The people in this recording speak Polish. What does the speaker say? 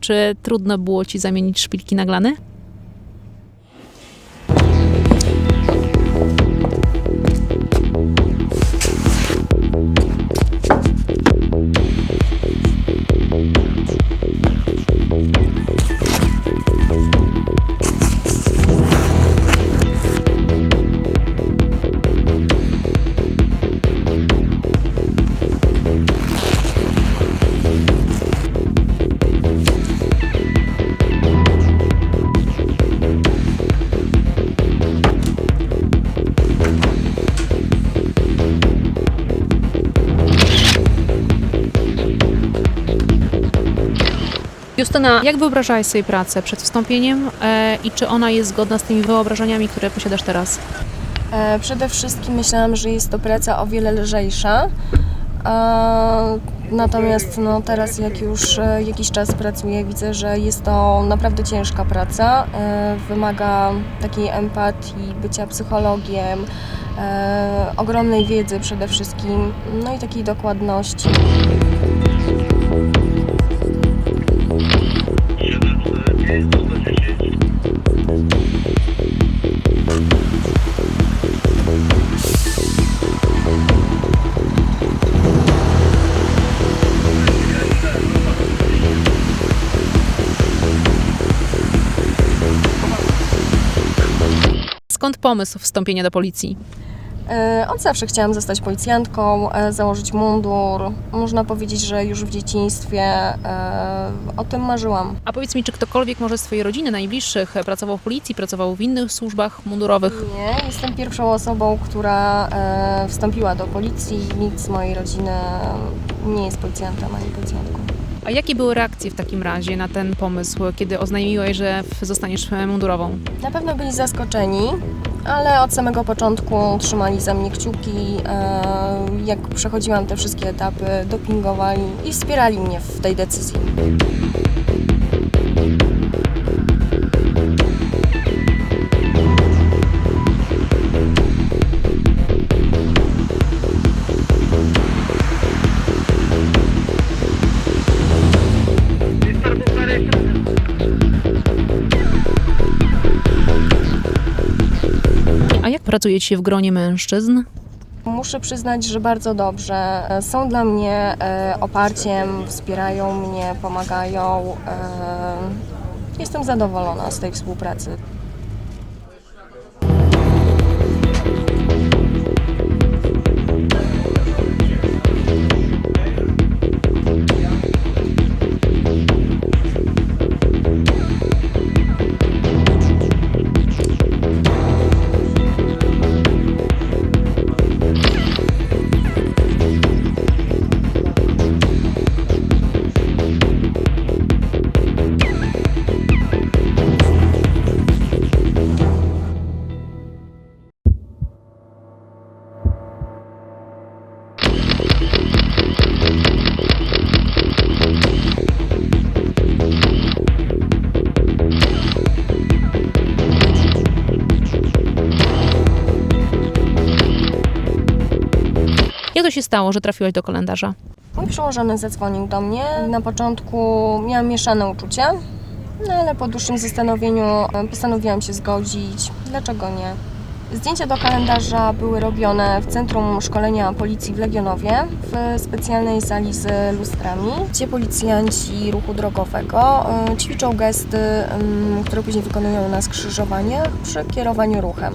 Czy trudno było ci zamienić szpilki na glany? Justyna, jak wyobrażałaś sobie pracę przed wstąpieniem e, i czy ona jest zgodna z tymi wyobrażeniami, które posiadasz teraz? E, Przede wszystkim myślałam, że jest to praca o wiele lżejsza. E, Natomiast no, teraz, jak już e, jakiś czas pracuję, widzę, że jest to naprawdę ciężka praca. E, Wymaga takiej empatii, bycia psychologiem, e, ogromnej wiedzy przede wszystkim, no i takiej dokładności. Skąd pomysł wstąpienia do policji? E, Od zawsze chciałam zostać policjantką, e, założyć mundur. Można powiedzieć, że już w dzieciństwie e, o tym marzyłam. A powiedz mi, czy ktokolwiek może z twojej rodziny, najbliższych, pracował w policji, pracował w innych służbach mundurowych? Nie, jestem pierwszą osobą, która wstąpiła do policji. Nikt z mojej rodziny nie jest policjantem ani policjantką. A jakie były reakcje w takim razie na ten pomysł, kiedy oznajmiłeś, że zostaniesz mundurową? Na pewno byli zaskoczeni, ale od samego początku trzymali za mnie kciuki. E, jak przechodziłam te wszystkie etapy, dopingowali i wspierali mnie w tej decyzji. A jak pracuje ci się w gronie mężczyzn? Muszę przyznać, że bardzo dobrze. E, Są dla mnie e, oparciem, wspierają mnie, pomagają. E, Jestem zadowolona z tej współpracy. Jak to się stało, że trafiłaś do kalendarza? Mój przełożony zadzwonił do mnie. Na początku miałam mieszane uczucia, no ale po dłuższym zastanowieniu e, postanowiłam się zgodzić. Dlaczego nie? Zdjęcia do kalendarza były robione w Centrum Szkolenia Policji w Legionowie, w specjalnej sali z lustrami, gdzie policjanci ruchu drogowego e, ćwiczą gesty, które później wykonują na skrzyżowaniach przy kierowaniu ruchem.